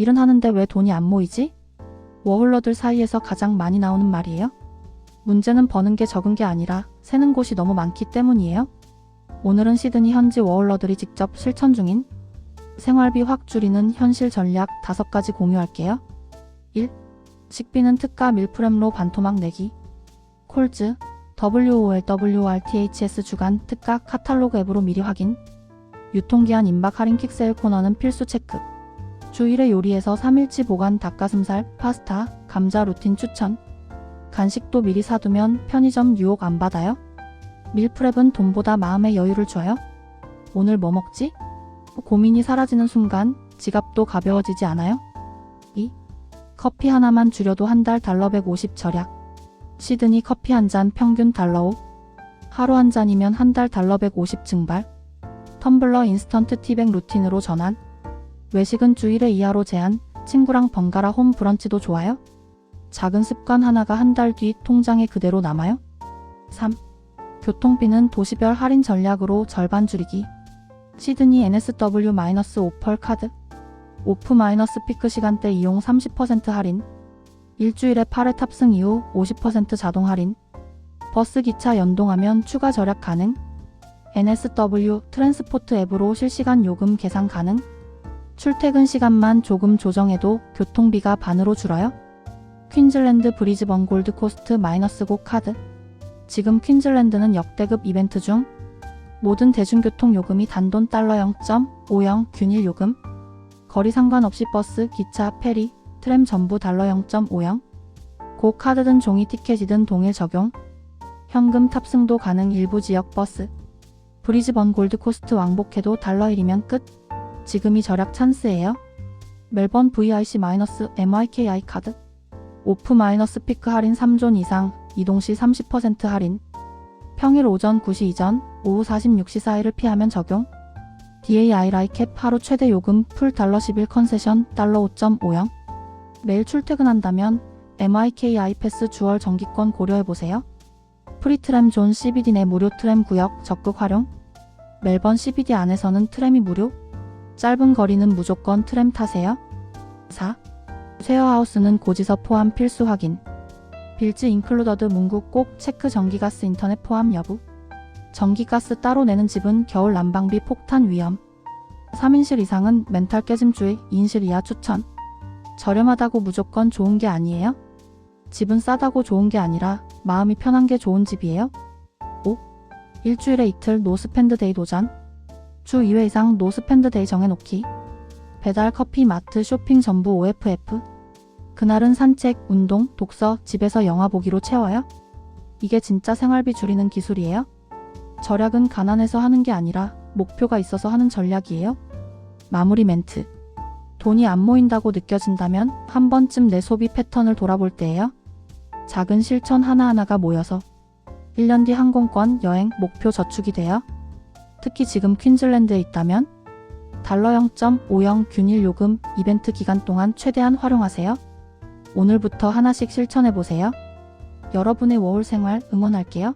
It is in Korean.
일은 하는데 왜 돈이 안 모이지? 워홀러들 사이에서 가장 많이 나오는 말이에요. 문제는 버는 게 적은 게 아니라 새는 곳이 너무 많기 때문이에요. 오늘은 시드니 현지 워홀러들이 직접 실천 중인 생활비 확 줄이는 현실 전략 5가지 공유할게요. 1. 식비는 특가 밀프렘로 반토막 내기. 콜즈, WOLWRTHS 주간 특가 카탈로그 앱으로 미리 확인. 유통기한 임박 할인 킥세일 코너는 필수 체크. 주일에 요리해서 3일치 보관 닭가슴살, 파스타, 감자 루틴 추천. 간식도 미리 사두면 편의점 유혹 안 받아요? 밀프렙은 돈보다 마음의 여유를 줘요? 오늘 뭐 먹지? 고민이 사라지는 순간 지갑도 가벼워지지 않아요? 2. 커피 하나만 줄여도 한 달 달러 150 절약. 시드니 커피 한 잔 평균 달러 5. 하루 한 잔이면 한 달 달러 150 증발. 텀블러 인스턴트 티백 루틴으로 전환. 외식은 주일에 이하로 제한. 친구랑 번갈아 홈 브런치도 좋아요? 작은 습관 하나가 한 달 뒤 통장에 그대로 남아요? 3. 교통비는 도시별 할인 전략으로 절반 줄이기. 시드니 NSW-5펄 카드. 오프 마이너스 피크 시간대 이용 30% 할인. 일주일에 8회 탑승 이후 50% 자동 할인. 버스 기차 연동하면 추가 절약 가능. NSW 트랜스포트 앱으로 실시간 요금 계산 가능. 출퇴근 시간만 조금 조정해도 교통비가 반으로 줄어요. 퀸즐랜드 브리즈번 골드코스트 마이너스 고 카드. 지금 퀸즐랜드는 역대급 이벤트 중 모든 대중교통 요금이 단돈 달러 0.50 균일 요금. 거리 상관없이 버스, 기차, 페리, 트램 전부 달러 0.50. 고 카드든 종이 티켓이든 동일 적용. 현금 탑승도 가능 일부 지역 버스. 브리즈번 골드코스트 왕복해도 달러 1이면 끝. 지금이 절약 찬스예요. 멜번 VIC-MYKI 카드. 오프 마이너스 피크 할인 3존 이상, 이동 시 30% 할인. 평일 오전 9시 이전, 오후 46시 사이를 피하면 적용. DAI 라이캡 하루 최대 요금 풀 달러 11 컨세션 달러 5.50. 매일 출퇴근한다면 MIKI 패스 주월 정기권 고려해보세요. 프리트램 존 CBD 내 무료 트램 구역 적극 활용. 멜번 CBD 안에서는 트램이 무료. 짧은 거리는 무조건 트램 타세요. 4. 쉐어하우스는 고지서 포함 필수 확인. 빌즈 인클루더드 문구 꼭 체크 전기가스 인터넷 포함 여부. 전기가스 따로 내는 집은 겨울 난방비 폭탄 위험. 3인실 이상은 멘탈 깨짐 주의 2인실 이하 추천. 저렴하다고 무조건 좋은 게 아니에요. 집은 싸다고 좋은 게 아니라 마음이 편한 게 좋은 집이에요. 5. 일주일에 이틀 노스펜드 데이 도전. 주 2회 이상 노스펜드 데이 정해놓기. 배달, 커피, 마트, 쇼핑 전부 OFF. 그날은 산책, 운동, 독서, 집에서 영화 보기로 채워요? 이게 진짜 생활비 줄이는 기술이에요? 절약은 가난해서 하는 게 아니라 목표가 있어서 하는 전략이에요? 마무리 멘트. 돈이 안 모인다고 느껴진다면 한 번쯤 내 소비 패턴을 돌아볼 때예요. 작은 실천 하나하나가 모여서 1년 뒤 항공권, 여행, 목표 저축이 돼요. 특히 지금 퀸즐랜드에 있다면 달러 0.50 균일 요금 이벤트 기간 동안 최대한 활용하세요. 오늘부터 하나씩 실천해 보세요. 여러분의 워홀 생활 응원할게요.